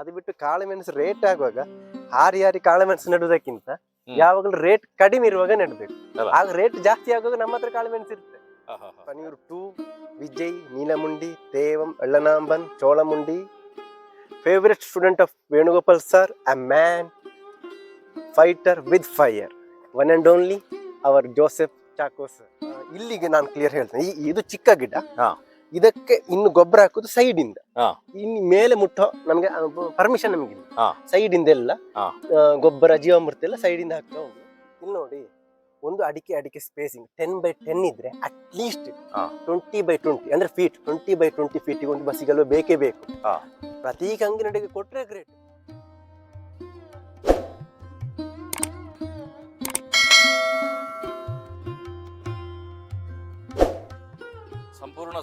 ಅದು ಬಿಟ್ಟು ಕಾಳುಮೆಣಸು ರೇಟ್ ಆಗುವಾಗ ಹಾರಿ ಹಾರಿ ಕಾಳುಮೆಣಸು ನೆಡುವುದಕ್ಕಿಂತ. ಯಾವಾಗಲೂ ರೇಟ್ ಕಡಿಮೆ ಇರುವಾಗ ನೆಡಬೇಕು. ಆಗ ರೇಟ್ ಜಾಸ್ತಿ ಆಗುವಾಗ ನಮ್ಮ ಹತ್ರ ಕಾಳುಮೆಣಸು ಇರುತ್ತೆ. Panniyur two Vijay Neelamundi Thevam Ellanamban Cholamundi. Favourite student of Venugopal sir a man fighter with fire one and only our Joseph Chacko sir ಇಲ್ಲಿಗೆ ನಾನು ಕ್ಲಿಯರ್ ಹೇಳ್ತೇನೆ. ಇದು ಚಿಕ್ಕ ಗಿಡ. ಹಾ. ಇದಕ್ಕೆ ಇನ್ನು ಗೊಬ್ಬರ ಹಾಕುದು ಸೈಡ್ ಇಂದ. ಇನ್ನು ಮೇಲೆ ಮುಟ್ಟೋ ನಮಗೆ ಪರ್ಮಿಷನ್ ನಮಗಿಲ್ಲ ಹಾ. ಸೈಡ್ ಇಂದ ಎಲ್ಲ. ಗೊಬ್ಬರ ಜೀವಾಮೃತ ಎಲ್ಲ ಸೈಡ್ ಇಂದ ಹಾಕ್ತಾ ಹೋಗಿ ಇನ್ನು ನೋಡಿ ಒಂದು ಅಡಿಕೆ ಅಡಿಕೆ ಸ್ಪೇಸಿಂಗ್ ಟೆನ್ ಬೈ ಟೆನ್ ಇದ್ರೆ at least least twenty by twenty ಅಂದ್ರೆ feet twenty by twenty feet ಒಂದು ಬಸ್ಸಿಗೆಲ್ಲ ಬೇಕೇ ಬೇಕು. ಪ್ರತಿ ಪ್ರತಿ ಕಂಗಿನಡಿಗೆ ಕೊಟ್ರೆ ಗ್ರೇಟ್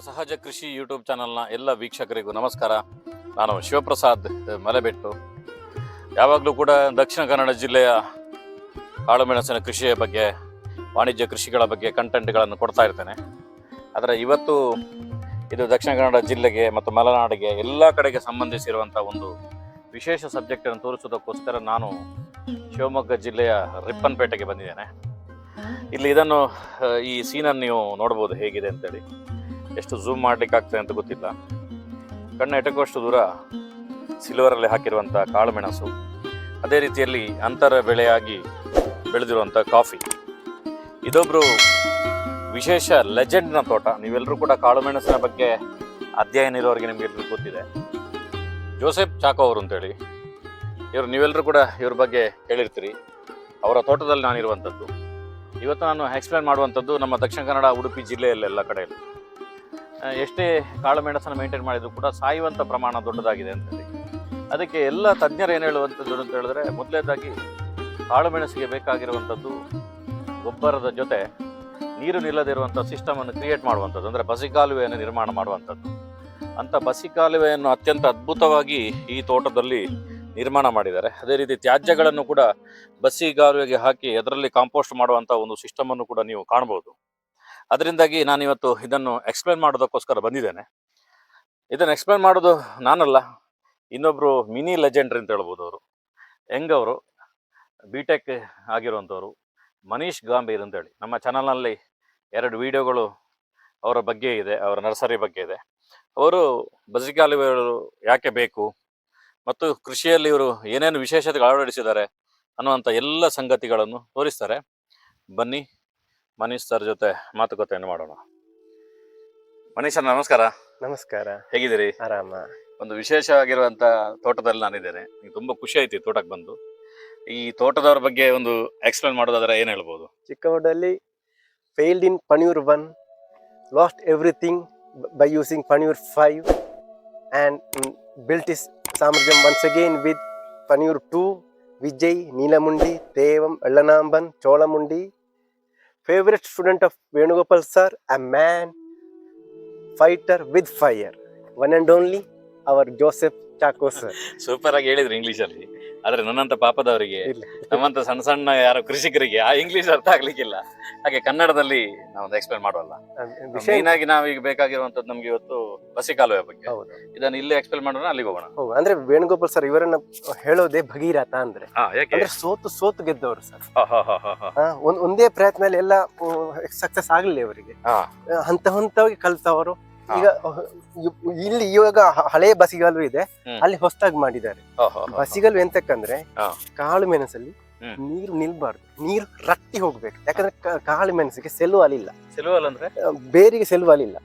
ಸಹಜ ಕೃಷಿ ಯೂಟ್ಯೂಬ್ ಚಾನಲ್ನ ಎಲ್ಲ ವೀಕ್ಷಕರಿಗೂ ನಮಸ್ಕಾರ. ನಾನು ಶಿವಪ್ರಸಾದ್ ಮಲೆಬೆಟ್ಟು. ಯಾವಾಗಲೂ ಕೂಡ ದಕ್ಷಿಣ ಕನ್ನಡ ಜಿಲ್ಲೆಯ ಕಾಳುಮೆಣಸಿನ ಕೃಷಿಯ ಬಗ್ಗೆ, ವಾಣಿಜ್ಯ ಕೃಷಿಗಳ ಬಗ್ಗೆ ಕಂಟೆಂಟ್ಗಳನ್ನು ಕೊಡ್ತಾ ಇರ್ತೇನೆ. ಆದರೆ ಇವತ್ತು ಇದು ದಕ್ಷಿಣ ಕನ್ನಡ ಜಿಲ್ಲೆಗೆ ಮತ್ತು ಮಲೆನಾಡಿಗೆ ಎಲ್ಲ ಕಡೆಗೆ ಸಂಬಂಧಿಸಿರುವಂಥ ಒಂದು ವಿಶೇಷ ಸಬ್ಜೆಕ್ಟನ್ನು ತೋರಿಸೋದಕ್ಕೋಸ್ಕರ ನಾನು ಶಿವಮೊಗ್ಗ ಜಿಲ್ಲೆಯ ರಿಪ್ಪನ್ಪೇಟೆಗೆ ಬಂದಿದ್ದೇನೆ. ಇಲ್ಲಿ ಇದನ್ನು, ಈ ಸೀನನ್ನು ನೀವು ನೋಡ್ಬೋದು ಹೇಗಿದೆ ಅಂತೇಳಿ. ಎಷ್ಟು ಝೂಮ್ ಮಾಡ್ಲಿಕ್ಕೆ ಆಗ್ತದೆ ಅಂತ ಗೊತ್ತಿಲ್ಲ. ಕಣ್ಣು ಎಟಕುವಷ್ಟು ದೂರ ಸಿಲ್ವರಲ್ಲಿ ಹಾಕಿರುವಂಥ ಕಾಳುಮೆಣಸು ಅದೇ ರೀತಿಯಲ್ಲಿ ಅಂತರ ಬೆಳೆಯಾಗಿ ಬೆಳೆದಿರುವಂಥ ಕಾಫಿ ಇದೊಬ್ಬರು ವಿಶೇಷ ಲೆಜೆಂಡ್ನ ತೋಟ. ನೀವೆಲ್ಲರೂ ಕೂಡ ಕಾಳುಮೆಣಸಿನ ಬಗ್ಗೆ ಅಧ್ಯಯನ ಇರೋರಿಗೆ ನಿಮಗೆ ಗೊತ್ತಿದೆ. ಜೋಸೆಫ್ ಚಾಕೋ ಅವರು ಅಂತೇಳಿ ಇವರು ನೀವೆಲ್ಲರೂ ಕೂಡ ಇವ್ರ ಬಗ್ಗೆ ಹೇಳಿರ್ತೀರಿ. ಅವರ ತೋಟದಲ್ಲಿ ನಾನಿರುವಂಥದ್ದು. ಇವತ್ತು ನಾನು ಎಕ್ಸ್ಪ್ಲೇನ್ ಮಾಡುವಂಥದ್ದು ನಮ್ಮ ದಕ್ಷಿಣ ಕನ್ನಡ ಉಡುಪಿ ಜಿಲ್ಲೆಯಲ್ಲೆಲ್ಲ ಕಡೆಯಲ್ಲಿ. ಎಷ್ಟೇ ಕಾಳು ಮೆಣಸನ್ನು ಮೇಂಟೈನ್ ಮಾಡಿದ್ರು ಕೂಡ ಸಾಯುವಂಥ ಪ್ರಮಾಣ ದೊಡ್ಡದಾಗಿದೆ ಅಂತೇಳಿ ಅದಕ್ಕೆ ಎಲ್ಲ ತಜ್ಞರು ಏನು ಹೇಳುವಂಥದ್ದು ಅಂತ ಹೇಳಿದ್ರೆ ಮೊದಲನೇದಾಗಿ ಕಾಳು ಮೆಣಸಿಗೆ ಬೇಕಾಗಿರುವಂಥದ್ದು ಗೊಬ್ಬರದ ಜೊತೆ ನೀರು ನಿಲ್ಲದಿರುವಂಥ ಸಿಸ್ಟಮನ್ನು ಕ್ರಿಯೇಟ್ ಮಾಡುವಂಥದ್ದು, ಅಂದರೆ ಬಸಿಕಾಲುವೆಯನ್ನು ನಿರ್ಮಾಣ ಮಾಡುವಂಥದ್ದು. ಅಂಥ ಬಸಿಕಾಲುವೆಯನ್ನು ಅತ್ಯಂತ ಅದ್ಭುತವಾಗಿ ಈ ತೋಟದಲ್ಲಿ ನಿರ್ಮಾಣ ಮಾಡಿದ್ದಾರೆ. ಅದೇ ರೀತಿ ತ್ಯಾಜ್ಯಗಳನ್ನು ಕೂಡ ಬಸಿಗಾಲುವೆಗೆ ಹಾಕಿ, ಅದರಲ್ಲಿ ಕಾಂಪೋಸ್ಟ್ ಮಾಡುವಂಥ ಒಂದು ಸಿಸ್ಟಮನ್ನು ಕೂಡ ನೀವು ಕಾಣ್ಬೋದು ಅದರಿಂದಾಗಿ ನಾನು ಇವತ್ತು ಇದನ್ನು ಎಕ್ಸ್ಪ್ಲೇನ್ ಮಾಡೋದಕ್ಕೋಸ್ಕರ ಬಂದಿದ್ದೇನೆ. ಇದನ್ನು ಎಕ್ಸ್ಪ್ಲೇನ್ ಮಾಡೋದು ನಾನಲ್ಲ ಇನ್ನೊಬ್ಬರು ಮಿನಿ ಲೆಜೆಂಡ್ರಿ ಅಂತ ಹೇಳ್ಬೋದು ಅವರು. ಹೆಂಗವರು? ಬಿ ಟೆಕ್ ಆಗಿರುವಂಥವ್ರು, ಮನೀಶ್ ಗಾಂಭೀರ್ ಅಂತೇಳಿ ನಮ್ಮ ಚಾನಲ್ನಲ್ಲಿ ಎರಡು ವಿಡಿಯೋಗಳು ಅವರ ಬಗ್ಗೆ ಇದೆ, ಅವರ ನರ್ಸರಿ ಬಗ್ಗೆ ಇದೆ. ಅವರು ಬಸಿಕಾಲುವೆಗಳು ಯಾಕೆ ಬೇಕು? ಮತ್ತು ಕೃಷಿಯಲ್ಲಿ ಇವರು ಏನೇನು ವಿಶೇಷತೆಗಳು ಅಳವಡಿಸಿದ್ದಾರೆ ಅನ್ನುವಂಥ ಎಲ್ಲ ಸಂಗತಿಗಳನ್ನು ತೋರಿಸ್ತಾರೆ. ಬನ್ನಿ ಮನೀಶ್ ಸರ್ ಜೊತೆ ಮಾತುಕತೆಯನ್ನು ಮಾಡೋಣ. ಮನೀಶ್ ಸರ್ ನಮಸ್ಕಾರ. ನಮಸ್ಕಾರ. ಹೇಗಿದ್ದೀರಿ? ಆರಾಮ. ಒಂದು ವಿಶೇಷವಾಗಿರುವಂತ ತೋಟದಲ್ಲಿ ನಾನಿದ್ದೇನೆ. ನಂಗೆ ತುಂಬಾ ಖುಷಿ ಆಯ್ತು ತೋಟಕ್ಕೆ ಬಂದು. ಈ ತೋಟದವ್ರ ಬಗ್ಗೆ ಒಂದು ಎಕ್ಸ್ಪ್ಲೇನ್ ಮಾಡೋದಾದ್ರೆ ಏನ್ ಹೇಳ್ಬೋದು? ಚಿಕ್ಕಮಗಳೂರಲ್ಲಿ failed in Panniyur one lost everything by using Panniyur five and built his ಸಾಮ್ರಾಜ್ಯಂ once again with Panniyur two Vijay Neelamundi Thevam Ellanamban Cholamundi favourite student of Venugopal sir a man fighter with fire one and only our Joseph Chacko sir super ಆಗಿ ಹೇಳಿದ್ರು English ಅಲ್ಲಿ. ಆದ್ರೆ ನನ್ನಂತ ಪಾಪದವರಿಗೆ ನಮ್ಮಂತ ಸಣ್ಣ ಸಣ್ಣ ಯಾರು ಕೃಷಿಕರಿಗೆ ಆ ಇಂಗ್ಲಿಷ್ ಅರ್ಥ ಆಗ್ಲಿಕ್ಕಿಲ್ಲ. ಹಾಗೆ ಕನ್ನಡದಲ್ಲಿ ನಾವೊಂದು ಎಕ್ಸ್ಪ್ಲೇನ್ ಮಾಡೋಲ್ಲ ಮೇನಾಗಿ ಮೇನ್ ಆಗಿ ನಾವೀಗ ಬೇಕಾಗಿರುವಂತದ್ದು ನಮ್ಗೆ ಇವತ್ತು ಬಸಿಕಾಲುವೆ ಬಗ್ಗೆ. ಇದನ್ನ ಇಲ್ಲೇ ಎಕ್ಸ್ಪ್ಲೇನ್ ಮಾಡೋಣ ಅಲ್ಲಿಗೆ ಹೋಗೋಣ. ಅಂದ್ರೆ ವೇಣುಗೋಪಾಲ್ ಸರ್ ಇವರನ್ನ ಹೇಳೋದೇ ಭಗೀರಥ ಅಂದ್ರೆ. ಸೋತು ಸೋತು ಗೆದ್ದವರು ಸರ್. ಒಂದ್ ಪ್ರಯತ್ನದಲ್ಲಿ ಎಲ್ಲ ಸಕ್ಸಸ್ ಆಗ್ಲಿಲ್ಲ ಅವರಿಗೆ ಹಂತ ಹಂತವಾಗಿ ಕಲ್ತವರು. ಈಗ ಇಲ್ಲಿ ಇವಾಗ ಹಳೆ ಬಸಿಗಾಲು ಇದೆ. ಅಲ್ಲಿ ಹೊಸದಾಗಿ ಮಾಡಿದ್ದಾರೆ. ಬಸಿಗಲ್ಲು ಎಂತಕ್ಕಂದ್ರೆ ಕಾಳು ಮೆಣಸಲ್ಲಿ. ನೀರು ನಿಲ್ಬಾರ್ದು. ನೀರು ರಟ್ಟಿ ಹೋಗ್ಬೇಕು. ಯಾಕಂದ್ರೆ ಕಾಳು ಮೆಣಸಿಗೆ ಸೆಲ್ವಾಲ್ ಇಲ್ಲ ಸೆಲ್ವಾಲ್ ಅಂದ್ರೆ? ಬೇರಿಗೆ ಸೆಲ್ವಾಲ್ ಇಲ್ಲ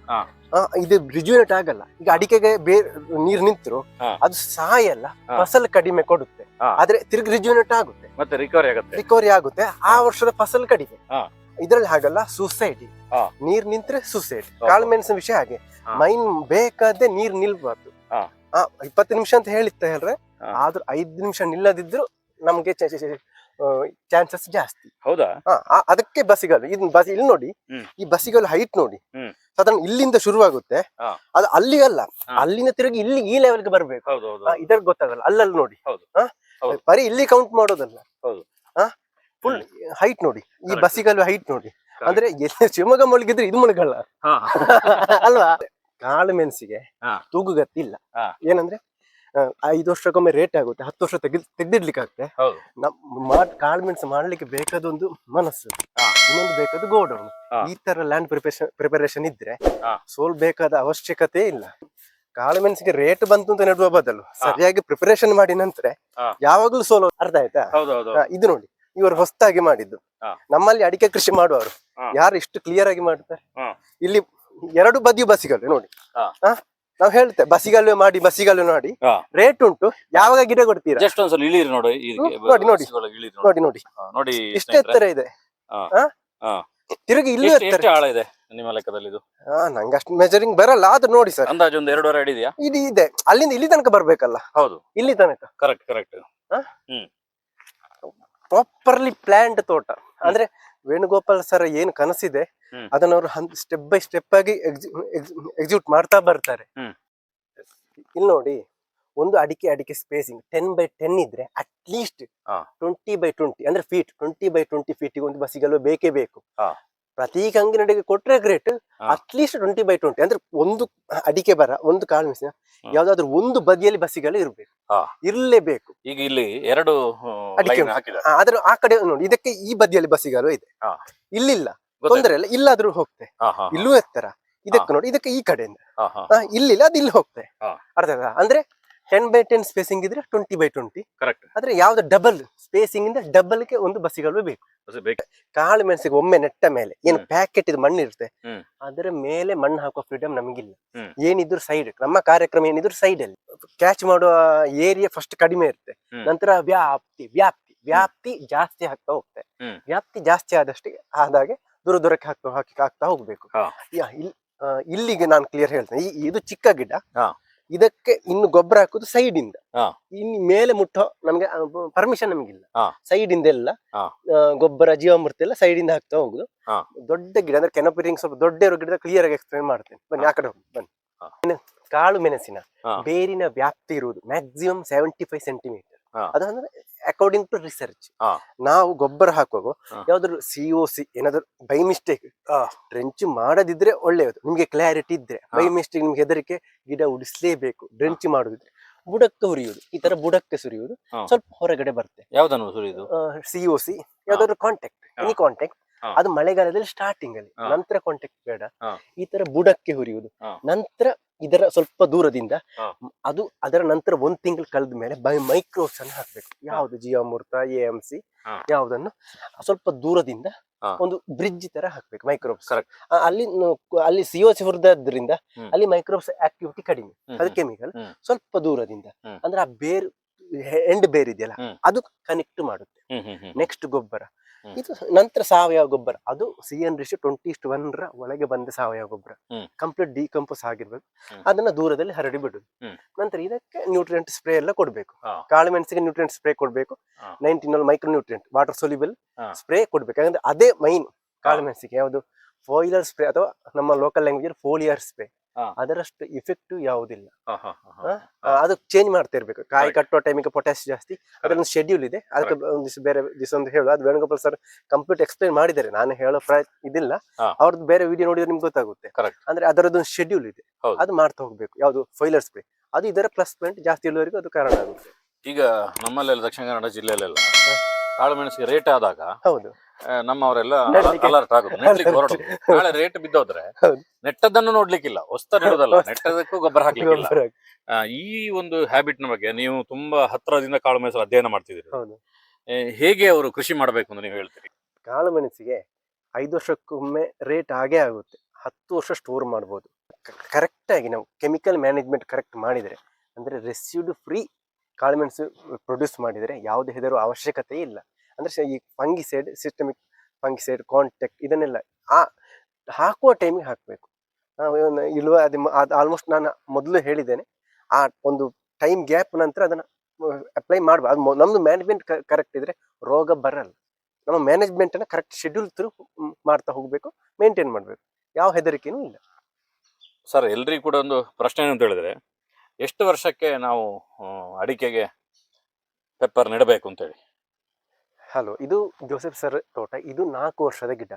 ಇದು ರಿಜುನೇಟ್ ಆಗಲ್ಲ. ಈಗ ಅಡಿಕೆಗೆ ಬೇರೆ ನೀರು ನಿಂತರು ಅದು ಸಾಯಲ್ಲ ಫಸಲ್ ಕಡಿಮೆ ಕೊಡುತ್ತೆ. ಆದ್ರೆ ತಿರುಗಿ ರಿಜುನೇಟ್ ಆಗುತ್ತೆ. ಮತ್ತೆ ರಿಕವರಿ ಆಗುತ್ತೆ. ರಿಕವರಿ ಆಗುತ್ತೆ. ಆ ವರ್ಷದ ಫಸಲ್ ಕಡಿಮೆ. ಇದ್ರಲ್ಲಿ ಹಾಗಲ್ಲ ಸುಸೈಟಿ. ನೀರ್ ನಿಂತ್ರೆ ಸುಸೈಡ್ ಹಾ. ಕಾಳು ಮೆಣಸಿನ ವಿಷಯ ಹಾಗೆ. ಮೈನ್ ಬೇಕಾದ್ರೆ ನೀರ್ ನಿಲ್ಬಾರ್ದು. ಇಪ್ಪತ್ತು ನಿಮಿಷ ಅಂತ ಹೇಳಿತ್ತ ಹೇಳ್ರೆ. ಆದ್ರೂ ಐದು ನಿಮಿಷ ನಿಲ್ಲದಿದ್ರು ನಮ್ಗೆ ಚಾನ್ಸಸ್ ಜಾಸ್ತಿ. ಹೌದಾ? ಅದಕ್ಕೆ ಬಸ್ಸಿಗಳು ಇದನ್ನ ಬಸ್ ಇಲ್ಲಿ ನೋಡಿ ಈ ಬಸ್ಸಿಗಳು ಹೈಟ್ ನೋಡಿ. ಸಾಧಾರಣ ಇಲ್ಲಿಂದ ಶುರುವಾಗುತ್ತೆ. ಅದು ಅಲ್ಲಿಗಲ್ಲ ಅಲ್ಲ ಅಲ್ಲಿಂದ ತಿರುಗಿ ಇಲ್ಲಿ ಈ ಲೆವೆಲ್ಗೆ ಬರ್ಬೇಕು. ಹೌದು ಹೌದು ಆ, ಗೊತ್ತಾಗಲ್ಲ ಅಲ್ಲಲ್ಲಿ ನೋಡಿ? ಬರೀ ಇಲ್ಲಿ ಕೌಂಟ್ ಮಾಡೋದಲ್ಲ. ಹೌದು. ಫುಲ್ ಹೈಟ್ ನೋಡಿ. ಈ. ಬಸ್ಸಿಗಲ್ಲು ಹೈಟ್ ನೋಡಿ. ಅಂದ್ರೆ ಎಲ್ಲಿ ಶಿವಮೊಗ್ಗ ಮುಳುಗಿದ್ರೆ ಇದು ಮುಳುಗಲ್ಲ. ಅಲ್ವಾ? ಕಾಳು ಮೆಣಸಿಗೆ ಹಾ. ತೂಗುಗತ್ತಿ ಇಲ್ಲ ಏನಂದ್ರೆ ಐದು ವರ್ಷಕ್ಕೊಮ್ಮೆ ರೇಟ್ ಆಗುತ್ತೆ. ಹತ್ತು ವರ್ಷ ತೆಗೆದ್ ತೆಗ್ದಿಡ್ಲಿಕ್ಕೆ ಆಗುತ್ತೆ ಕಾಳು ಮೆಣಸು ಮಾಡ್ಲಿಕ್ಕೆ ಬೇಕಾದೊಂದು ಮನಸ್ಸು. ಇನ್ನೊಂದು ಬೇಕಾದ ಗೋಡೌನ್. ಈ ತರ ಲ್ಯಾಂಡ್ ಪ್ರಿಪರೇಷನ್ ಪ್ರಿಪರೇಷನ್ ಇದ್ರೆ ಸೋಲ್ ಬೇಕಾದ ಅವಶ್ಯಕತೆ ಇಲ್ಲ. ಕಾಳು ಮೆಣಸಿಗೆ ರೇಟ್ ಬಂತು ಅಂತ ನೆಡುವ ಬದಲು ಸರಿಯಾಗಿ ಪ್ರಿಪರೇಷನ್ ಮಾಡಿ ನಂತರ. ಯಾವಾಗ್ಲೂ ಸೋಲು ಅರ್ಥ ಆಯ್ತಾ? ಇದು ನೋಡಿ. ಇವರು ಹೊಸ್ತಾಗಿ ಮಾಡಿದ್ದು. ನಮ್ಮಲ್ಲಿ ಅಡಿಕೆ ಕೃಷಿ ಮಾಡುವವರು. ಯಾರು ಇಷ್ಟು ಕ್ಲಿಯರ್ ಆಗಿ ಮಾಡ್ತಾರೆ? ಇಲ್ಲಿ ಎರಡು ಬದಿಯು ಬಸಿಗಳು ನೋಡಿ? ನಾವು ಹೇಳ್ತೇವೆ ಬಸಿಗಲ್ಲು ಮಾಡಿ ಬಸಿಗಲ್ಲು ನೋಡಿ. ರೇಟ್ ಉಂಟು. ಯಾವಾಗ ಗಿಡ ಕೊಡ್ತೀರಾ? ಜಸ್ಟ್ ಒಂದ್ಸಲ ಇಳಿರಿ ನೋಡಿ. ನೋಡಿ, ನೋಡಿ. ನೋಡಿ. ನೋಡಿ ನೋಡಿ. ಇಷ್ಟು ಎತ್ತರ ಇದೆ. ತಿರುಗಿ ಇಲ್ಲಿ ಎಷ್ಟು ಎತ್ತರ. ಆಳ ಇದೆ ನಿಮ್ಮ ಲೆಕ್ಕದಲ್ಲಿ ಇದು? ನಂಗೆ ಅಷ್ಟು ಮೆಜರಿಂಗ್ ಬರಲ್ಲ. ಆದ್ರೂ ನೋಡಿ ಸರ್. ಅಂದಾಜು ಒಂದು ಎರಡೂವರೆ ಅಡಿ ಇದೆಯಾ? ಇದು ಇದೆ. ಅಲ್ಲಿಂದ ಇಲ್ಲಿ ತನಕ ಬರ್ಬೇಕಲ್ಲ. ಹೌದು. ಇಲ್ಲಿ ತನಕ. ಕರೆಕ್ಟ್ ಕರೆಕ್ಟ್ ಪ್ರಾಪರ್ಲಿ ಪ್ಲಾಂಟ್ ತೋಟ ಅಂದ್ರೆ ವೇಣುಗೋಪಾಲ್ ಸರ್ ಏನು ಕನಸಿದೆ ಅದನ್ನ ಅವರು ಸ್ಟೆಪ್ ಬೈ ಸ್ಟೆಪ್ ಆಗಿ ಎಕ್ಸಿಕ್ಯೂಟ್ ಮಾಡ್ತಾ ಬರ್ತಾರೆ. ಇಲ್ಲಿ ನೋಡಿ ಒಂದು ಅಡಿಕೆ ಅಡಿಕೆ ಸ್ಪೇಸಿಂಗ್ ಟೆನ್ ಬೈ ಟೆನ್ ಇದ್ರೆ at least. Twenty by twenty ಅಂದ್ರೆ feet twenty by twenty feet ಒಂದು ಬಸ್ಸಿಗೆಲ್ಲ ಬೇಕೇ ಬೇಕು. ಪ್ರತಿ ಕಂಗಿನಡಿಗೆ ಕೊಟ್ರೆ great at least at least twenty by twenty ಅಂದ್ರೆ ಒಂದು ಅಡಿಕೆ ಬರ ಒಂದು ಕಾಳು ಮೆಣಸಿನ. ಯಾವ್ದಾದ್ರು ಒಂದು ಬದಿಯಲ್ಲಿ ಬಸಿಗಳು ಇರ್ಬೇಕು. ಇರಲೇಬೇಕು. ಈಗ ಇಲ್ಲಿ ಎರಡು ಅಡಿಕೆ ಆದ್ರೆ ಆ ಕಡೆ ನೋಡಿ ಇದಕ್ಕೆ ಈ ಬದಿಯಲ್ಲಿ ಬಸ್ಸಿಗಳು ಇದೆ. ಇಲ್ಲಿ ಇಲ್ಲಿಲ್ಲ. ತೊಂದರೆ ಇಲ್ಲ. ಇಲ್ಲಾದ್ರೂ ಹೋಗ್ತೆ. ಇಲ್ಲೂ ಎತ್ತರ. ಇದಕ್ಕೆ ನೋಡಿ ಇದಕ್ಕೆ ಈ ಕಡೆಯಿಂದ. ಇಲ್ಲಿಲ್ಲ ಅದು ಇಲ್ಲಿ ಹೋಗ್ತೆ. ಅರ್ಥ ಆಯ್ತಾ? ಅಂದ್ರೆ ಟೆನ್ ಬೈ ಟೆನ್ ಸ್ಪೇಸಿಂಗ್ ಇದ್ರೆ ಟ್ವೆಂಟಿ ಬೈ ಟ್ವೆಂಟಿ ಕರೆಕ್ಟ್ ಆದ್ರೆ ಯಾವ್ದು ಡಬಲ್ ಸ್ಪೇಸಿಂಗ್ ಇಂದ ಡಬಲ್ಗೆ ಒಂದು ಬಸಿಗಳು ಬೇಕು ಬೇಕು. ಕಾಳು ಮೆಣಸಿಗೆ ಒಮ್ಮೆ ನೆಟ್ಟ ಮೇಲೆ ಏನು ಪ್ಯಾಕೆಟ್ ಇದು ಮಣ್ಣು ಇರುತ್ತೆ ಅದರ ಮೇಲೆ ಮಣ್ಣು ಹಾಕುವ ಫ್ರೀಡಮ್ ನಮಗಿಲ್ಲ. ಏನಿದ್ರು ಸೈಡ್ ನಮ್ಮ ಕಾರ್ಯಕ್ರಮ ಏನಿದ್ರು ಸೈಡ್ ಅಲ್ಲಿ. ಕ್ಯಾಚ್ ಮಾಡುವ ಏರಿಯಾ ಫಸ್ಟ್ ಕಡಿಮೆ ಇರುತ್ತೆ. ನಂತರ ವ್ಯಾಪ್ತಿ ವ್ಯಾಪ್ತಿ ವ್ಯಾಪ್ತಿ ಜಾಸ್ತಿ ಹಾಕ್ತಾ ಹೋಗ್ತೆ. ವ್ಯಾಪ್ತಿ ಜಾಸ್ತಿ ಆದಷ್ಟಿಗೆ ಆದಾಗೆ ದೂರ ದೂರಕ್ಕೆ ಹಾಕ್ತಾ ಹಾಕಿ ಹಾಕ್ತಾ ಹೋಗ್ಬೇಕು. ಇಲ್ಲಿಗೆ ನಾನು ಕ್ಲಿಯರ್ ಹೇಳ್ತೇನೆ. ಇದು ಚಿಕ್ಕ ಗಿಡ. ಇದಕ್ಕೆ ಇನ್ನು ಗೊಬ್ಬರ ಹಾಕುದು ಸೈಡ್ ಇಂದ. ಇನ್ನು ಮೇಲೆ ಮುಟ್ಟೋ ನಮ್ಗೆ ಪರ್ಮಿಷನ್ ನಮಗಿಲ್ಲ. ಇಲ್ಲ ಸೈಡ್ ಇಂದ ಎಲ್ಲ. ಗೊಬ್ಬರ ಜೀವಾಮೃತ ಎಲ್ಲ ಸೈಡ್ ಇಂದ ಹಾಕ್ತಾ ಹೋಗುದು. ದೊಡ್ಡ ಗಿಡ ಅಂದ್ರೆ ಕೆನಪರಿಂಗ್ ಸ್ವಲ್ಪ ದೊಡ್ಡ ಇರೋ ಗಿಡ ಕ್ಲಿಯರ್ ಆಗಿ ಎಕ್ಸ್ಪ್ಲೈನ್ ಮಾಡ್ತೇನೆ. ಬನ್ನಿ ಆ ಕಡೆ ಹೋಗಿ ಬನ್ನಿ. ಕಾಳು ಮೆಣಸಿನ ಬೇರಿನ ವ್ಯಾಪ್ತಿ ಇರುವುದು ಮ್ಯಾಕ್ಸಿಮಮ್ ಸೆವೆಂಟಿ ಫೈವ್ ಸೆಂಟಿಮೀಟರ್. ಅದಂದ್ರೆ ಅಕಾರ್ಡಿಂಗ್ ಟು ರಿಸರ್ಚ್. ನಾವು ಗೊಬ್ಬರ ಹಾಕುವಾಗ. ಯಾವ್ದಾದ್ರು ಸಿ ಒ ಸಿ ಏನಾದ್ರು ಬೈ ಮಿಸ್ಟೇಕ್ ಡ್ರೆಂಚ್ ಮಾಡದಿದ್ರೆ ಒಳ್ಳೆಯದು. ನಿಮ್ಗೆ ಕ್ಲಾರಿಟಿ ಇದ್ರೆ ಬೈ ಮಿಸ್ಟೇಕ್ ನಿಮ್ಗೆ ಹೆದರಿಕೆ ಗಿಡ ಉಡಿಸ್ಲೇಬೇಕು ಡ್ರೆಂಚ್ ಮಾಡುದಿದ್ರೆ. ಬುಡಕ್ಕೆ ಹುರಿಯುವುದು ಈ ತರ ಬುಡಕ್ಕೆ ಸುರಿಯುವುದು. ಸ್ವಲ್ಪ ಹೊರಗಡೆ ಬರುತ್ತೆ. ಯಾವ್ದನ್ನು ಸುರಿಯುದು? ಸಿ ಒ ಸಿ ಯಾವ್ದಾದ್ರು ಕಾಂಟ್ಯಾಕ್ಟ್ ಎನಿ ಕಾಂಟ್ಯಾಕ್ಟ್ ಅದು ಮಳೆಗಾಲದಲ್ಲಿ ಸ್ಟಾರ್ಟಿಂಗ್ ಅಲ್ಲಿ. ನಂತರ ಕಾಂಟ್ಯಾಕ್ಟ್ ಬೇಡ. ಈ ತರ ಬುಡಕ್ಕೆ ಹುರಿಯುವುದು. ನಂತರ ಇದರ ಸ್ವಲ್ಪ ದೂರದಿಂದ ಅದು ಅದರ ನಂತರ ಒಂದ್ ತಿಂಗಳು ಕಳೆದ ಮೇಲೆ ಬೈ ಮೈಕ್ರೋಸ್ ಅನ್ನು ಹಾಕ್ಬೇಕು. ಯಾವ್ದು? ಜಿಯಾಮೃತ ಎ ಎಂ ಸಿ ಯಾವ್ದನ್ನು ಸ್ವಲ್ಪ ದೂರದಿಂದ ಒಂದು ಬ್ರಿಡ್ಜ್ ತರ ಹಾಕ್ಬೇಕು ಮೈಕ್ರೋಬ್ಸ್. ಅಲ್ಲಿ ಅಲ್ಲಿ ಸಿಒಸಿ ಹುರಿದ್ರಿಂದ. ಅಲ್ಲಿ ಮೈಕ್ರೋಬ್ಸ್ ಆಕ್ಟಿವಿಟಿ ಕಡಿಮೆ. ಅದು ಕೆಮಿಕಲ್. ಸ್ವಲ್ಪ ದೂರದಿಂದ. ಅಂದ್ರೆ ಆ ಬೇರ್ ಎಂಡ್ ಬೇರ್ ಇದೆಯಲ್ಲ ಅದು ಕನೆಕ್ಟ್ ಮಾಡುತ್ತೆ. ನೆಕ್ಸ್ಟ್ ಗೊಬ್ಬರ. ಇದು ನಂತರ ಸಾವಯವ ಗೊಬ್ಬರ. ಅದು ಸಿ ಎನ್ ರಿಶು ಟ್ವೆಂಟಿ ಇಷ್ಟು ಒನ್ ರ ಒಳಗೆ ಬಂದ ಸಾವಯವ ಗೊಬ್ಬರ. ಕಂಪ್ಲೀಟ್ ಡಿಕಂಪೋಸ್ ಆಗಿರ್ಬೇಕು. ಅದನ್ನ ದೂರದಲ್ಲಿ ಹರಡಿ ಬಿಡುದು. ನಂತರ ಇದಕ್ಕೆ ನ್ಯೂಟ್ರಿಯೆಂಟ್ ಸ್ಪ್ರೇ ಎಲ್ಲ ಕೊಡ್ಬೇಕು. ಕಾಳು ಮೆಣಸಿಗೆ ನ್ಯೂಟ್ರಿಯೆಂಟ್ ಸ್ಪ್ರೇ ಕೊಡ್ಬೇಕು. Ninety nineteen micro nutrient water soluble. Spray ಕೊಡ್ಬೇಕು. ಯಾಕಂದ್ರೆ ಅದೇ ಮೈನ್ ಕಾಳು. ಮೆಣಸಿಗೆ ಯಾವುದು? ಫೋಯಿಲರ್ ಸ್ಪ್ರೇ ಅಥವಾ ನಮ್ಮ ಲೋಕಲ್ ಲ್ಯಾಂಗ್ವೇಜ್ ಫೋಲಿಯರ್ ಸ್ಪ್ರೇ. ಅದರಷ್ಟು ಇಫೆಕ್ಟ್ ಯಾವುದಿಲ್ಲ. ಅದು ಚೇಂಜ್ ಮಾಡ್ತಾ ಇರ್ಬೇಕು. ಕಾಯಿ. ಕಟ್ಟುವ ಟೈಮಿಗೆ ಪೊಟ್ಯಾಸ್ ಜಾಸ್ತಿ. ಅದೊಂದು ಶೆಡ್ಯೂಲ್ ಇದೆ. ಅದಕ್ಕೆ ದಿವ್ಸ ಬೇರೆ ದಿವಸ ಒಂದು ಹೇಳುವ ಅದು ವೇಣುಗೋಪಾಲ್ ಸರ್ ಕಂಪ್ಲೀಟ್ ಎಕ್ಸ್ಪ್ಲೈನ್ ಮಾಡಿದ್ದಾರೆ. ನಾನು ಹೇಳೋ ಪ್ರಯತ್ನ ಇದಿಲ್ಲ. ಅವ್ರದ್ದು ಬೇರೆ ವಿಡಿಯೋ ನೋಡಿದ್ರೆ ನಿಮ್ಗೆ ಗೊತ್ತಾಗುತ್ತೆ. ಕರೆಕ್ಟ್ ಅಂದ್ರೆ ಅದರದ್ದೊಂದು ಶೆಡ್ಯೂಲ್ ಇದೆ. ಅದು ಮಾಡ್ತಾ ಹೋಗ್ಬೇಕು. ಯಾವುದು? ಫೈಲರ್ ಸ್ಪ್ರೇ ಅದು ಇದರ ಪ್ಲಸ್ ಪಾಯಿಂಟ್ ಜಾಸ್ತಿ ಇಳುವರಿಗೂ ಅದು ಕಾರಣ ಆಗುತ್ತೆ. ಈಗ ನಮ್ಮಲ್ಲೆಲ್ಲ ದಕ್ಷಿಣ ಕನ್ನಡ ಜಿಲ್ಲೆಯಲ್ಲೆಲ್ಲ ಕಾಳುಮೆಣಸಿಗೆ ರೇಟ್ ಆದಾಗ ಹೌದು. ನಮ್ಮವರೆಲ್ಲ ಅಲರ್ಟ್ ಆಗುದು. ನೆಟ್ಲಿಕ್ಕೆ ಹೊರಡು ನಾಳೆ ರೇಟ್ ಬಿದ್ದೋದ್ರೆ. ನೆಟ್ಟದನ್ನು ನೋಡ್ಲಿಕ್ಕಿಲ್ಲ. ಹೊಸ್ತ ನೆಡುದಲ್ಲ. ನೆಟ್ಟದಕ್ಕೂ ಗೊಬ್ಬರ ಹಾಕ್ಲಿಕ್ಕಿಲ್ಲ. ಈ ಒಂದು ಹ್ಯಾಬಿಟ್ನ ಬಗ್ಗೆ ನೀವು ತುಂಬಾ ಹತ್ರದಿಂದ ಕಾಳು ಮೆಣಸು ಅಧ್ಯಯನ ಮಾಡ್ತಿದ್ದೀರಿ. ಹೌದು. ಹೇಗೆ ಅವರು ಕೃಷಿ ಮಾಡಬೇಕು ಅಂತ ನೀವು ಹೇಳ್ತೀರಿ? ಕಾಳು ಮೆಣಸಿಗೆ ಐದು ವರ್ಷಕ್ಕೊಮ್ಮೆ ರೇಟ್ ಆಗೇ ಆಗುತ್ತೆ. ಹತ್ತು ವರ್ಷ ಸ್ಟೋರ್ ಮಾಡ್ಬೋದು. ಕರೆಕ್ಟ್ ಆಗಿ ನಾವು ಕೆಮಿಕಲ್ ಮ್ಯಾನೇಜ್ಮೆಂಟ್ ಕರೆಕ್ಟ್ ಮಾಡಿದರೆ ಅಂದ್ರೆ ರೆಸ್ಯೂಡ್ ಫ್ರೀ ಕಾಳುಮೆಣಸು ಪ್ರೊಡ್ಯೂಸ್ ಮಾಡಿದರೆ ಯಾವುದೇ ಹೆದರು ಅವಶ್ಯಕತೆ ಇಲ್ಲ. ಅಂದ್ರೆ ಈ ಫಂಗಿಸೈಡ್ ಸಿಸ್ಟಮಿಕ್ ಫಂಗಿಸೈಡ್ ಕಾಂಟ್ಯಾಕ್ಟ್ ಇದನ್ನೆಲ್ಲ ಆ, ಹಾಕುವ ಟೈಮಿಗೆ ಹಾಕಬೇಕು. ಇಲ್ವ, ಅದು ಆಲ್ಮೋಸ್ಟ್ ನಾನು ಮೊದಲು ಹೇಳಿದ್ದೇನೆ. ಆ ಒಂದು ಟೈಮ್ ಗ್ಯಾಪ್ ನಂತರ ಅದನ್ನ ಅಪ್ಲೈ ಮಾಡಬಾರ್ದು ಅದು ನಮ್ದು ಮ್ಯಾನೇಜ್ಮೆಂಟ್ ಕರೆಕ್ಟ್ ಇದ್ರೆ ರೋಗ ಬರಲ್ಲ. ನಮ್ಮ ಮ್ಯಾನೇಜ್ಮೆಂಟ್ ಅನ್ನ ಕರೆಕ್ಟ್ ಶೆಡ್ಯೂಲ್ ಥ್ರೂ ಮಾಡ್ತಾ ಹೋಗಬೇಕು ಮೇಂಟೈನ್ ಮಾಡಬೇಕು. ಯಾವ ಹೆದರಿಕೆನೂ ಇಲ್ಲ. ಸರ್, ಎಲ್ರಿಗೂ ಕೂಡ ಒಂದು ಪ್ರಶ್ನೆ ಏನಂತ ಹೇಳಿದ್ರೆ ಎಷ್ಟು ವರ್ಷಕ್ಕೆ ನಾವು ಅಡಿಕೆಗೆ ಪೆಪ್ಪರ್ ನೆಡಬೇಕು ಅಂತೇಳಿ? ಹಲೋ ಇದು ಜೋಸೆಫ್ ಸರ್ ತೋಟ. ಇದು ನಾಲ್ಕು ವರ್ಷದ ಗಿಡ.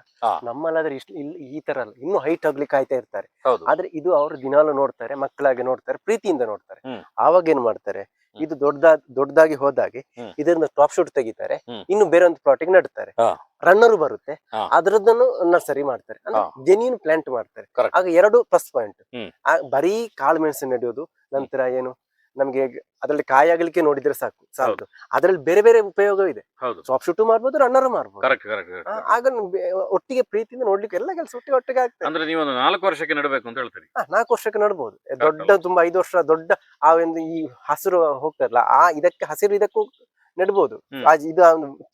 ನಮ್ಮಲ್ಲಾದ್ರೆ ಇಷ್ಟು ಇಲ್ಲಿ ಈ ತರ ಅಲ್ಲ. ಇನ್ನು ಹೈಟ್ ಆಗ್ಲಿಕ್ಕೆ ಕಾಯ್ತಾ ಇರ್ತಾರೆ. ಆದ್ರೆ ಇದು ಅವರು ದಿನಾಲು ನೋಡ್ತಾರೆ ಮಕ್ಕಳಾಗಿ ನೋಡ್ತಾರೆ ಪ್ರೀತಿಯಿಂದ ನೋಡ್ತಾರೆ. ಆವಾಗ ಏನ್ ಮಾಡ್ತಾರೆ? ಇದು ದೊಡ್ಡದಾದ ದೊಡ್ಡದಾಗಿ ಹೋದಾಗೆ. ಇದರಿಂದ ಟಾಪ್ ಶೂಟ್ ತೆಗಿತಾರೆ. ಇನ್ನು ಬೇರೆ ಒಂದು ಪ್ಲಾಟಿಗೆ ನಡ್ತಾರೆ. ರನ್ನರ್ ಬರುತ್ತೆ. ಅದರದನ್ನು ಅದರದ್ದನ್ನು ನರ್ಸರಿ ಮಾಡ್ತಾರೆ. ಜೆನ್ಯೂನ್ ಪ್ಲಾಂಟ್ ಮಾಡ್ತಾರೆ. ಆಗ ಎರಡು ಪ್ಲಸ್ ಪಾಯಿಂಟ್. ಬರೀ ಕಾಳು ಮೆಣಸು ನಡೆಯೋದು ನಂತರ ಏನು? ನಮ್ಗೆ ಅದರಲ್ಲಿ ಕಾಯಿ ಆಗ್ಲಿಕ್ಕೆ ನೋಡಿದ್ರೆ ಸಾಕು ಸಾಕು. ಅದರಲ್ಲಿ ಬೇರೆ ಬೇರೆ ಉಪಯೋಗ ಇದೆ. ಸಾಫ್ಟ್ ಶೂಟು ಮಾಡ್ಬೋದು ರನ್ನರ್ ಮಾಡ್ಬೋದು. ಆಗ ಒಟ್ಟಿಗೆ ಪ್ರೀತಿಯಿಂದ ನೋಡ್ಲಿಕ್ಕೆ ಎಲ್ಲ ಕೆಲಸ ಒಟ್ಟಿಗೆ ಒಟ್ಟಿಗೆ ಆಗ್ತದೆ. ಅಂದ್ರೆ ನೀವು ನಾಲ್ಕು ವರ್ಷಕ್ಕೆ ನಡಬೇಕು ಅಂತ ಹೇಳ್ತೀರಿ? ನಾಲ್ಕು ವರ್ಷಕ್ಕೆ ನಡ್ಬೋದು. ದೊಡ್ಡ ತುಂಬಾ ಐದು ವರ್ಷ ದೊಡ್ಡ ಆ ಒಂದು ಈ ಹಸಿರು ಹೋಗ್ತಾರಲ್ಲ ಆ ಇದಕ್ಕೆ ಹಸಿರು ಇದಕ್ಕೂ ನೆಡ್ಬೋದು. ಇದು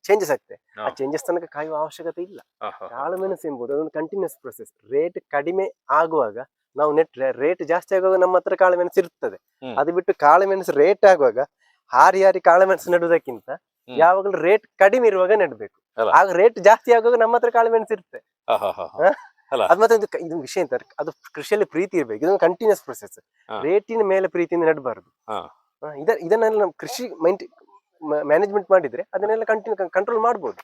ಚೇಂಜಸ್ ಆಗ್ತದೆ. ಆ. ಚೇಂಜಸ್ ತನಕ ಕಾಯುವ ಅವಶ್ಯಕತೆ ಇಲ್ಲ. ಕಾಳು ಮೆಣಸು ಎಂಬುದು ಅದೊಂದು ಕಂಟಿನ್ಯೂಸ್ ಪ್ರೊಸೆಸ್ ರೇಟ್ ಕಡಿಮೆ ಆಗುವಾಗ ನಾವು ನೆಟ್ ರೇಟ್ ಜಾಸ್ತಿ ಆಗುವಾಗ ನಮ್ಮ ಹತ್ರ ಕಾಳು ಮೆಣಸು ಇರ್ತದೆ. ಅದು ಬಿಟ್ಟು ಕಾಳು ಮೆಣಸು ರೇಟ್ ಆಗುವಾಗ ಹಾರಿ ಹಾರಿ ಕಾಳು ಮೆಣಸು ನೆಡುವುದಕ್ಕಿಂತ. ಯಾವಾಗಲೂ ರೇಟ್ ಕಡಿಮೆ ಇರುವಾಗ ನೆಡ್ಬೇಕು. ಆಗ ರೇಟ್ ಜಾಸ್ತಿ ಆಗುವಾಗ ನಮ್ಮ ಹತ್ರ ಕಾಳು ಮೆಣಸು ಇರುತ್ತೆ. ಅದ್ ಮತ್ತೆ ಒಂದು ಇದೊಂದು ವಿಷಯ ಅಂತ ಅದು ಕೃಷಿಯಲ್ಲಿ ಪ್ರೀತಿ ಇರ್ಬೇಕು. ಇದೊಂದು ಕಂಟಿನ್ಯೂಸ್ ಪ್ರೊಸೆಸ್. ರೇಟಿನ ಮೇಲೆ ಪ್ರೀತಿಯಿಂದ ನೆಡಬಾರದು. ಇದ ಇದನ್ನೆಲ್ಲ ನಮ್ಮ ಕೃಷಿ ಮೈಂಟ್ ಮ್ಯಾನೇಜ್ಮೆಂಟ್ ಮಾಡಿದ್ರೆ ಅದನ್ನೆಲ್ಲ ಕಂಟಿನ್ಯೂ ಕಂಟ್ರೋಲ್ ಮಾಡ್ಬೋದು.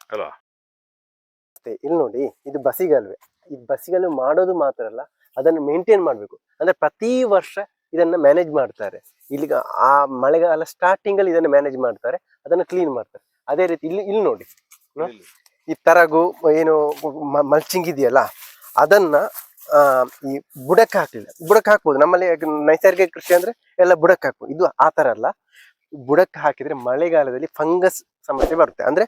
ಇಲ್ಲಿ ನೋಡಿ ಇದು ಬಸಿಗಲ್ವೆ. ಇದು ಬಸಿಗಲ್ವೆ ಮಾಡೋದು ಮಾತ್ರ ಅಲ್ಲ ಅದನ್ನು ಮೇಂಟೈನ್ ಮಾಡಬೇಕು. ಅಂದರೆ ಪ್ರತಿ ವರ್ಷ ಇದನ್ನು ಮ್ಯಾನೇಜ್ ಮಾಡ್ತಾರೆ. ಇಲ್ಲಿ ಆ ಮಳೆಗಾಲ ಸ್ಟಾರ್ಟಿಂಗಲ್ಲಿ ಇದನ್ನು ಮ್ಯಾನೇಜ್ ಮಾಡ್ತಾರೆ ಅದನ್ನು ಕ್ಲೀನ್ ಮಾಡ್ತಾರೆ. ಅದೇ ರೀತಿ ಇಲ್ಲಿ ಇಲ್ಲಿ ನೋಡಿ. ಈ ತರಗು ಏನು ಮಲ್ಚಿಂಗ್ ಇದೆಯಲ್ಲ ಅದನ್ನ ಈ ಬುಡಕ್ಕೆ ಹಾಕಲಿಲ್ಲ. ಬುಡಕ್ಕೆ ಹಾಕ್ಬೋದು. ನಮ್ಮಲ್ಲಿ ನೈಸರ್ಗಿಕ ಕೃಷಿ ಅಂದ್ರೆ ಎಲ್ಲ ಬುಡಕ್ಕೆ ಹಾಕು ಇದು ಆ ಥರ ಅಲ್ಲ. ಬುಡಕ್ಕೆ ಹಾಕಿದ್ರೆ ಮಳೆಗಾಲದಲ್ಲಿ ಫಂಗಸ್ ಸಮಸ್ಯೆ ಬರುತ್ತೆ. ಅಂದ್ರೆ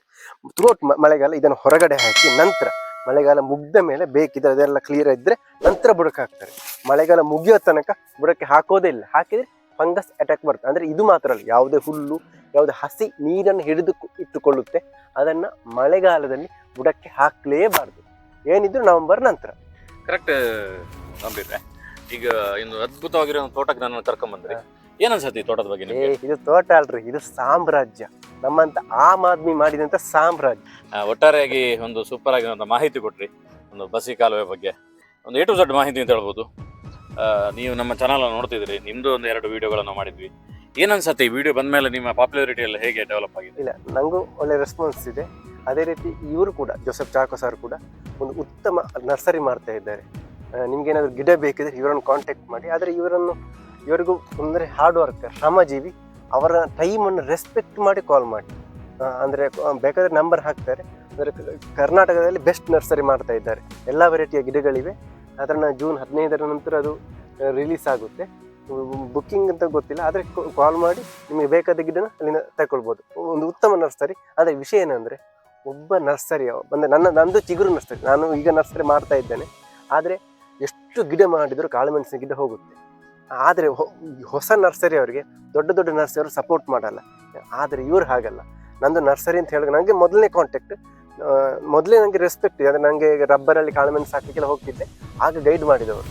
ಥ್ರೂಟ್ ಮಳೆಗಾಲ ಇದನ್ನು ಹೊರಗಡೆ ಹಾಕಿ ನಂತರ ಮಳೆಗಾಲ ಮುಗ್ದ ಮೇಲೆ ಬೇಕಿದ್ರೆ ಅದೆಲ್ಲ ಕ್ಲಿಯರ್ ಇದ್ರೆ ನಂತರ ಬುಡಕ್ಕೆ ಹಾಕ್ತಾರೆ. ಮಳೆಗಾಲ ಮುಗಿಯೋ ತನಕ ಬುಡಕ್ಕೆ ಹಾಕೋದೇ ಇಲ್ಲ. ಹಾಕಿದ್ರೆ ಫಂಗಸ್ ಅಟ್ಯಾಕ್ ಬರುತ್ತೆ. ಅಂದ್ರೆ ಇದು ಮಾತ್ರ ಅಲ್ಲ ಯಾವುದೇ ಹುಲ್ಲು ಯಾವುದೇ ಹಸಿ ನೀರನ್ನು ಹಿಡಿದು ಇಟ್ಟುಕೊಳ್ಳುತ್ತೆ. ಅದನ್ನ ಮಳೆಗಾಲದಲ್ಲಿ ಬುಡಕ್ಕೆ ಹಾಕ್ಲೇಬಾರ್ದು. ಏನಿದ್ರು ನವೆಂಬರ್ ನಂತರ. ಕರೆಕ್ಟ್ ನಂಬಿದ್ರೆ. ಈಗ ಇನ್ನು ಅದ್ಭುತವಾಗಿರೋ ತೋಟಕ್ಕೆ ನಾನು ಕರ್ಕೊಂಡ್ ಬಂದ್ರಿ. ಏನ್ ಅನ್ಸತ್ತೆ ಈ ತೋಟದ ಬಗ್ಗೆ ಏ ಇದು ತೋಟ ಅಲ್ರಿ ಇದು ಸಾಮ್ರಾಜ್ಯ. ನಮ್ಮಂತ ಆಮ್ ಆದ್ಮಿ ಮಾಡಿದಂತ ಸಾಮ್ರಾಜ್ಯ. ಆ, ಒಟ್ಟಾರೆಯಾಗಿ ಒಂದು ಸೂಪರ್ ಆಗಿ ಮಾಹಿತಿ ಕೊಟ್ರಿ ಒಂದು ಬಸಿ ಕಾಲುವೆ ಬಗ್ಗೆ. ಒಂದು ಎ ಟು ಝಡ್ ಮಾಹಿತಿ ಅಂತ ಹೇಳ್ಬೋದು. ಆ, ನೀವು ನಮ್ಮ ಚಾನಲ್ ನೋಡ್ತಿದ್ರಿ ನಿಮ್ದು ಒಂದು ಎರಡು ವಿಡಿಯೋಗಳನ್ನು ಮಾಡಿದ್ವಿ. ಏನ್ ಅನ್ಸತ್ತೆ ಈ ವಿಡಿಯೋ ಬಂದ್ಮೇಲೆ ನಿಮ್ಮ ಪಾಪ್ಯುಲಾರಿಟಿ ಎಲ್ಲ ಹೇಗೆ ಡೆವಲಪ್ ಆಗಿದೆ? ಇಲ್ಲ ನಂಗೂ ಒಳ್ಳೆ ರೆಸ್ಪಾನ್ಸ್ ಇದೆ. ಅದೇ ರೀತಿ ಇವರು ಕೂಡ ಜೋಸೆಫ್ ಚಾಕೋ ಸರ್ ಕೂಡ ಒಂದು ಉತ್ತಮ ನರ್ಸರಿ ಮಾಡ್ತಾ ಇದ್ದಾರೆ. ನಿಮ್ಗೆ ಏನಾದರೂ ಗಿಡ ಬೇಕಿದ್ರೆ ಇವರನ್ನು ಕಾಂಟ್ಯಾಕ್ಟ್ ಮಾಡಿ ಆದರೆ ಇವರನ್ನು ಇವರಿಗೂ ಅಂದರೆ ಹಾರ್ಡ್ ವರ್ಕರ್ ಶ್ರಮಜೀವಿ. ಅವರ ಟೈಮನ್ನು ರೆಸ್ಪೆಕ್ಟ್ ಮಾಡಿ ಕಾಲ್ ಮಾಡಿ. ಅಂದರೆ ಬೇಕಾದರೆ ನಂಬರ್ ಹಾಕ್ತಾರೆ. ಅಂದರೆ, ಕರ್ನಾಟಕದಲ್ಲಿ ಬೆಸ್ಟ್ ನರ್ಸರಿ ಮಾಡ್ತಾ ಇದ್ದಾರೆ. ಎಲ್ಲ ವೆರೈಟಿಯ ಗಿಡಗಳಿವೆ. ಅದನ್ನು ಜೂನ್ ಹದಿನೈದರ ನಂತರ ಅದು ರಿಲೀಸ್ ಆಗುತ್ತೆ. ಬುಕ್ಕಿಂಗ್ ಅಂತ ಗೊತ್ತಿಲ್ಲ, ಆದರೆ ಕಾಲ್ ಮಾಡಿ ನಿಮಗೆ ಬೇಕಾದ ಗಿಡನ ಅಲ್ಲಿಂದ ತಗೊಳ್ಬೋದು ಒಂದು ಉತ್ತಮ ನರ್ಸರಿ ಆದರೆ ವಿಷಯ ಏನಂದರೆ, ಒಬ್ಬ ನರ್ಸರಿ ಅಂದರೆ ನನ್ನ, ನಂದು ಚಿಗುರು ನರ್ಸರಿ ನಾನು ಈಗ ನರ್ಸರಿ ಮಾಡ್ತಾ ಇದ್ದೇನೆ. ಆದರೆ, ಎಷ್ಟು ಗಿಡ ಮಾಡಿದರೂ ಕಾಳುಮೆಣಸಿನ ಗಿಡ ಹೋಗುತ್ತೆ. ಆದರೆ ಹೊಸ ನರ್ಸರಿ ಅವರಿಗೆ ದೊಡ್ಡ ದೊಡ್ಡ ನರ್ಸರಿ ಅವರು ಸಪೋರ್ಟ್ ಮಾಡಲ್ಲ. ಆದರೆ ಇವ್ರು ಹಾಗಲ್ಲ. ನಂದು ನರ್ಸರಿ ಅಂತ ಹೇಳಿದ್ರೆ ನನಗೆ ಮೊದಲನೇ ಕಾಂಟ್ಯಾಕ್ಟ್ ಮೊದಲೇ ನನಗೆ ರೆಸ್ಪೆಕ್ಟ್ ಇದೆ. ಅಂದರೆ ನನಗೆ ರಬ್ಬರಲ್ಲಿ ಕಾಳುಮೆಣಸು ಹಾಕಲಿಕ್ಕೆಲ್ಲ ಹೋಗ್ತಿದ್ದೆ. ಆಗ ಗೈಡ್ ಮಾಡಿದವರು.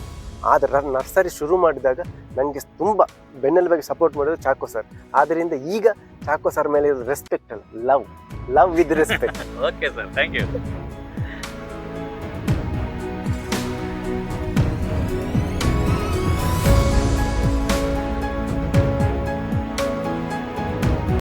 ಆದರೆ ನರ್ಸರಿ ಶುರು ಮಾಡಿದಾಗ ನನಗೆ ತುಂಬ ಬೆನ್ನೆಲುಬಾಗಿ ಸಪೋರ್ಟ್ ಮಾಡಿದ್ರು ಚಾಕೋ ಸರ್ ಆದ್ದರಿಂದ ಈಗ ಚಾಕೋ ಸರ್ ಮೇಲೆ ಇರೋದು ರೆಸ್ಪೆಕ್ಟ್ ಅಲ್ಲ. Love love with respect okay sir thank you